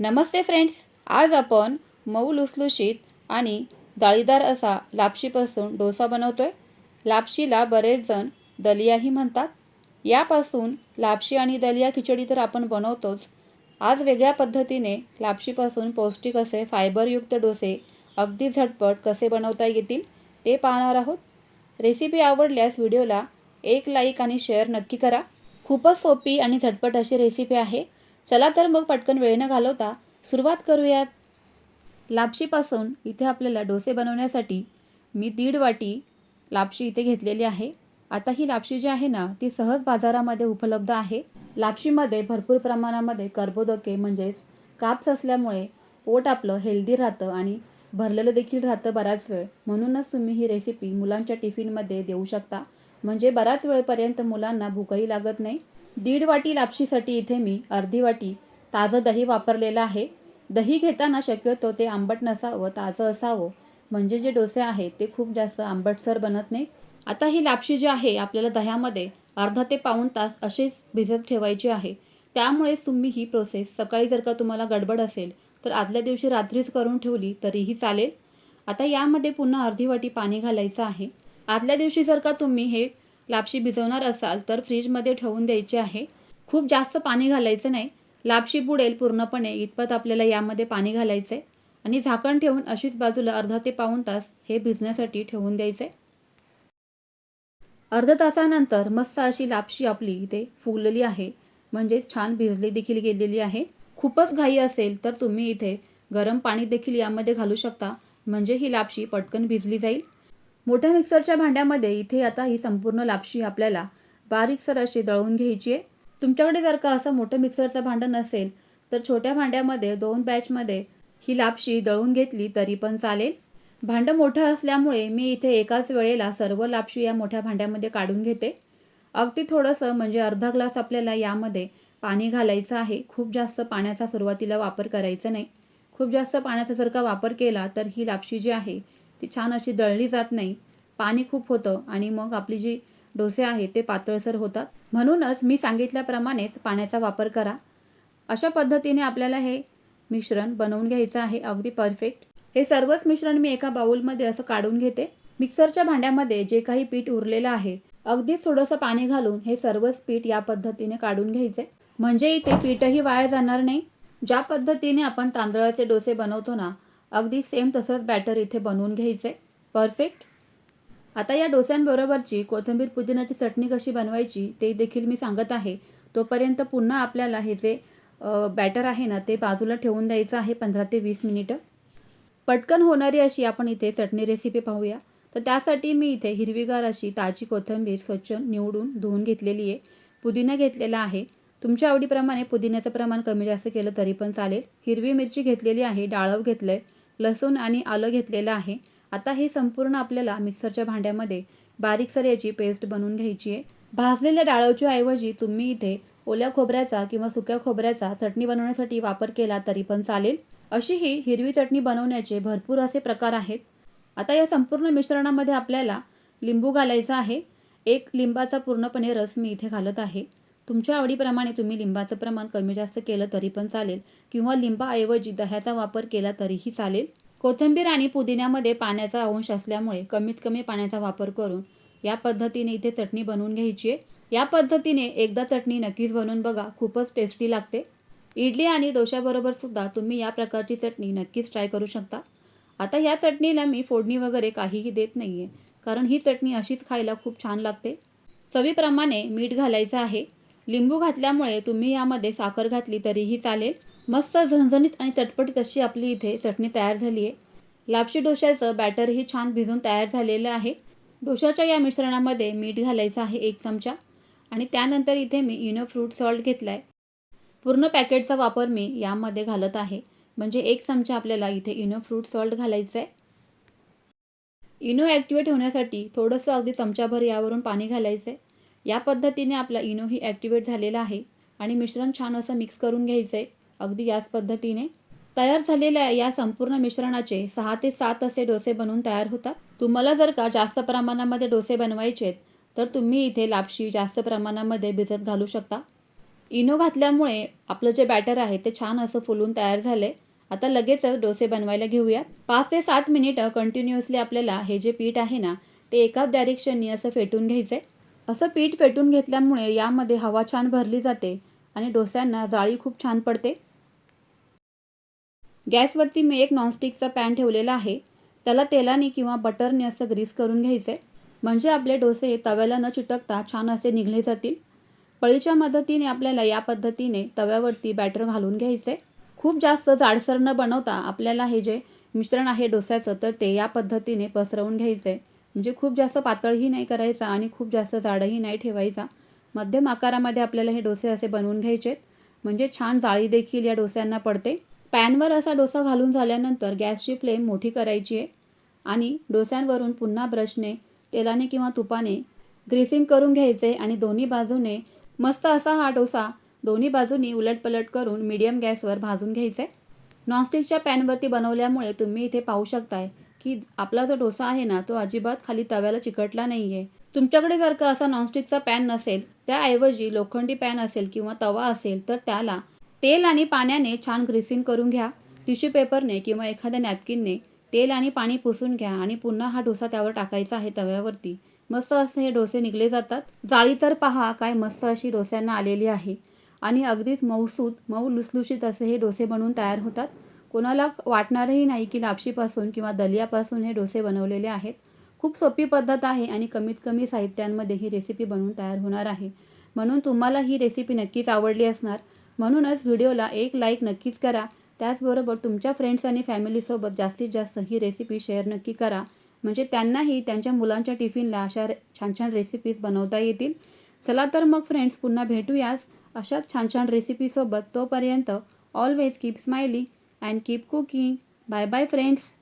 नमस्ते friends आज आपण मऊ लुसलुशीत आणि जाळीदार असा लापशीपासून डोसा बनवतोय. लापशीला बरेचजण दलियाही म्हणतात. यापासून लापशी आणि दलिया खिचडी तर आपण बनवतोच. आज वेगळ्या पद्धतीने लापशीपासून पौष्टिक असे फायबरयुक्त डोसे अगदी झटपट कसे बनवता येतील ते पाहणार आहोत. रेसिपी आवडल्यास व्हिडिओला एक लाईक आणि शेअर नक्की करा. खूपच सोपी आणि झटपट अशी रेसिपी आहे. चला तर मग पटकन वेळ न घालवता. सुरुवात करूयात. लापशीपासून इथे आपल्याला डोसे बनवण्यासाठी मी दीड वाटी लापशी इथे घेतलेली आहे. आता ही लापशी जी आहे ना ती सहज बाजारामध्ये उपलब्ध आहे. लापशीमध्ये भरपूर प्रमाणामध्ये कर्बोदके म्हणजेच काप्स असल्यामुळे पोट आपलं हेल्दी राहतं आणि भरलेलं देखील राहतं बराच वेळ. म्हणूनच तुम्ही ही रेसिपी मुलांच्या टिफिनमध्ये देऊ शकता. म्हणजे बराच वेळपर्यंत मुलांना भूकही लागत नाही. दीड वाटी लापशीसाठी इथे मी अर्धी वाटी ताजं दही वापरलेलं आहे. दही घेताना शक्यतो ते आंबट नसावं ताजं असावं. म्हणजे जे डोसे आहेत ते खूप जास्त आंबटसर बनत नाही आता ही लापशी जी आहे आपल्याला दह्यामध्ये अर्धा ते पाऊण तास अशीच भिजत ठेवायची आहे. त्यामुळेच तुम्ही ही प्रोसेस सकाळी जर का तुम्हाला गडबड असेल तर आदल्या दिवशी रात्रीच करून ठेवली तरीही चालेल. आता यामध्ये पुन्हा अर्धी वाटी पाणी घालायचं आहे. आदल्या दिवशी जर का तुम्ही हे लापशी भिजवणार असाल तर फ्रीजमध्ये ठेवून द्यायची आहे. खूप जास्त पाणी घालायचं नाही. लापशी बुडेल पूर्णपणे इतपत आपल्याला यामध्ये पाणी घालायचं आहे आणि झाकण ठेवून अशीच बाजूला अर्धा ते पाऊण तास हे भिजण्यासाठी ठेवून द्यायचे अर्धा तासानंतर मस्त अशी लापशी आपली इथे फुगलेली आहे. म्हणजेच छान भिजली देखील गेलेली आहे. खूपच घाई असेल तर तुम्ही इथे गरम पाणी देखील यामध्ये घालू शकता. म्हणजे ही लापशी पटकन भिजली जाईल. मोठ्या मिक्सरच्या भांड्यामध्ये इथे आता ही संपूर्ण लापशी आपल्याला बारीकसर अशी दळून घ्यायची आहे. तुमच्याकडे जर का असं मोठं मिक्सरचं भांडं नसेल तर छोट्या भांड्यामध्ये दोन बॅचमध्ये ही लापशी दळून घेतली तरी पण चालेल. भांडं मोठं असल्यामुळे मी इथे एकाच वेळेला सर्व लापशी या मोठ्या भांड्यामध्ये काढून घेते. अगदी थोडंसं म्हणजे अर्धा ग्लास आपल्याला यामध्ये पाणी घालायचं आहे. खूप जास्त पाण्याचा सुरुवातीला वापर करायचा नाही. खूप जास्त पाण्याचा जर का वापर केला तर ही लापशी जी आहे ती छान अशी दळली जात नाही. पाणी खूप होतं आणि मग आपली जी डोसे आहेत ते पातळसर होतात. म्हणूनच मी सांगितल्याप्रमाणेच पाण्याचा वापर करा. अशा पद्धतीने आपल्याला हे मिश्रण बनवून घ्यायचं आहे. अगदी परफेक्ट. हे सर्वच मिश्रण मी एका बाउलमध्ये असं काढून घेते. मिक्सरच्या भांड्यामध्ये जे काही पीठ उरलेलं आहे अगदीच थोडंसं पाणी घालून हे सर्वच पीठ या पद्धतीने काढून घ्यायचे. म्हणजे इथे पीठही वाया जाणार नाही. ज्या पद्धतीने आपण तांदळाचे डोसे बनवतो ना अगदी सेम तसंच बॅटर इथे बनवून घ्यायचे परफेक्ट आता या डोस्यांबरोबरची कोथिंबीर पुदिनाची चटणी कशी बनवायची ते देखील मी सांगत आहे. तोपर्यंत पुन्हा आपल्याला हे जे बॅटर आहे ना ते बाजूला ठेवून द्यायचं आहे पंधरा ते वीस मिनिटं. पटकन होणारी अशी आपण इथे चटणी रेसिपी पाहूया. तर त्यासाठी मी इथे हिरवीगार अशी ताजी कोथिंबीर स्वच्छ निवडून धुवून घेतलेली आहे. पुदिना घेतलेला आहे. तुमच्या आवडीप्रमाणे पुदिन्याचं प्रमाण कमी जास्त केलं तरी पण चालेल. हिरवी मिरची घेतलेली आहे डाळव घेतलं आहे लसूण आणि आलं घेतलेलं आहे. आता हे संपूर्ण आपल्याला मिक्सरच्या भांड्यामध्ये बारीकसर याची पेस्ट बनवून घ्यायची आहे. भाजलेल्या डाळवच्या ऐवजी तुम्ही इथे ओल्या खोबऱ्याचा किंवा सुक्या खोबऱ्याचा चटणी बनवण्यासाठी वापर केला तरी पण चालेल. अशी ही हिरवी चटणी बनवण्याचे भरपूर असे प्रकार आहेत. आता या संपूर्ण मिश्रणामध्ये आपल्याला लिंबू घालायचा आहे. एक लिंबाचा पूर्णपणे रस मी इथे घालत आहे. तुमच्या आवडीप्रमाणे तुम्ही लिंबाचं प्रमाण कमी जास्त केलं तरी पण चालेल. किंवा लिंबाऐवजी दह्याचा वापर केला तरीही चालेल. कोथिंबीर आणि पुदिन्यामध्ये पाण्याचा अंश असल्यामुळे कमीत कमी पाण्याचा वापर करून या पद्धतीने इथे चटणी बनवून घ्यायची आहे. या पद्धतीने एकदा चटणी नक्कीच बनवून बघा. खूपच टेस्टी लागते. इडली आणि डोशाबरोबर सुद्धा तुम्ही या प्रकारची चटणी नक्कीच ट्राय करू शकता. आता या चटणीला मी फोडणी वगैरे काहीही देत नाही आहे कारण ही चटणी अशीच खायला खूप छान लागते. चवीप्रमाणे मीठ घालायचं आहे. लिंबू घातल्यामुळे तुम्ही यामध्ये साखर घातली तरीही चालेल. मस्त झणझणीत आणि चटपटीत अशी आपली इथे चटणी तयार झाली आहे. लापशी डोश्याचं बॅटरही छान भिजून तयार झालेलं आहे. डोशाच्या या मिश्रणामध्ये मीठ घालायचं आहे एक चमचा आणि त्यानंतर इथे मी इनो फ्रूट सॉल्ट घेतला आहे पूर्ण पॅकेटचा वापर मी यामध्ये घालत आहे. म्हणजे एक चमचा आपल्याला इथे इनो फ्रूट सॉल्ट घालायचं आहे इनो ॲक्टिवेट होण्यासाठी थोडंसं अगदी चमचाभर यावरून पाणी घालायचं आहे या पद्धतीने आपला इनोही ॲक्टिवेट झालेला आहे आणि मिश्रण छान असं मिक्स करून घ्यायचं आहे अगदी याच पद्धतीने. तयार झालेल्या या संपूर्ण मिश्रणाचे सहा ते सात असे डोसे बनवून तयार होतात. तुम्हाला जर का जास्त प्रमाणामध्ये डोसे बनवायचे आहेत तर तुम्ही इथे लापशी जास्त प्रमाणामध्ये भिजत घालू शकता. इनो घातल्यामुळे आपलं जे बॅटर आहे ते छान असं फुलून तयार झाले आता लगेचच डोसे बनवायला घेऊयात. पाच ते सात मिनिटं कंटिन्युअसली आपल्याला हे जे पीठ आहे ना ते एकाच डायरेक्शननी असं फेटून घ्यायचं आहे असं पीठ फेटून घेतल्यामुळे यामध्ये हवा छान भरली जाते आणि डोस्यांना जाळी खूप छान पडते. गॅसवरती मी एक नॉनस्टिकचा पॅन ठेवलेला आहे. त्याला तेलाने किंवा बटरने असं ग्रीस करून घ्यायचं. आहे म्हणजे आपले डोसे तव्याला न चिटकता छान असे निघले जातील. पळीच्या मदतीने आपल्याला या पद्धतीने तव्यावरती बॅटर घालून घ्यायचे. खूप जास्त जाडसर न बनवता आपल्याला हे जे मिश्रण आहे डोस्याचं तर ते या पद्धतीने पसरवून घ्यायचं. आहे म्हणजे खूप जास्त पातळही नाही करायचा आणि खूप जास्त जाडही नाही ठेवायचा. मध्यम आकारामध्ये आपल्याला हे डोसे असे बनवून घ्यायचे म्हणजे छान जाळी देखील या डोस्यांना पडते. पॅनवर असा डोसा घालून झाल्यानंतर गॅसची फ्लेम मोठी करायची आहे. आणि डोस्यांवरून पुन्हा ब्रशने तेलाने किंवा तुपाने ग्रीसिंग करून घ्यायचे आणि दोन्ही बाजूने मस्त असा हा डोसा दोन्ही बाजूनी उलटपलट करून मीडियम गॅसवर भाजून घ्यायचा. आहे नॉनस्टिकच्या पॅनवरती बनवल्यामुळे तुम्ही इथे पाहू शकताय की आपला जो डोसा आहे ना तो अजिबात खाली तव्याला चिकटला नाही आहे तुमच्याकडे जर का असा नॉनस्टिकचा पॅन नसेल त्याऐवजी लोखंडी पॅन असेल किंवा तवा असेल तर त्याला तेल आणि पाण्याने छान ग्रीसिंग करून घ्या. टिश्यू पेपरने किंवा एखाद्या नॅपकिनने तेल आणि पाणी पुसून घ्या आणि पुन्हा हा डोसा त्यावर टाकायचा आहे तव्यावरती. मस्त असे हे डोसे निघले जातात. जाळी तर पहा काय मस्त अशी डोस्यांना आलेली आहे. आणि अगदीच मऊसूत मऊ लुसलुशीत असे हे डोसे बनवून तयार होतात. कोणाला वाटणारही नाही की लापशीपासून किंवा दलियापासून हे डोसे बनवलेले आहेत. खूप सोपी पद्धत आहे आणि कमीत कमी साहित्यांमध्ये ही रेसिपी बनवून तयार होणार आहे. म्हणून तुम्हाला ही रेसिपी नक्कीच आवडली असणार. म्हणूनच व्हिडिओला एक लाईक नक्कीच करा. त्याचबरोबर तुमच्या फ्रेंड्स आणि फॅमिलीसोबत जास्तीत जास्त ही रेसिपी शेअर नक्की करा. म्हणजे त्यांनाही त्यांच्या मुलांच्या टिफिनला अशा रे छान छान रेसिपीज बनवता येतील. चला तर मग फ्रेंड्स पुन्हा भेटूयास अशाच छान छान रेसिपीसोबत तोपर्यंत always keep smiling and keep cooking. Bye bye friends.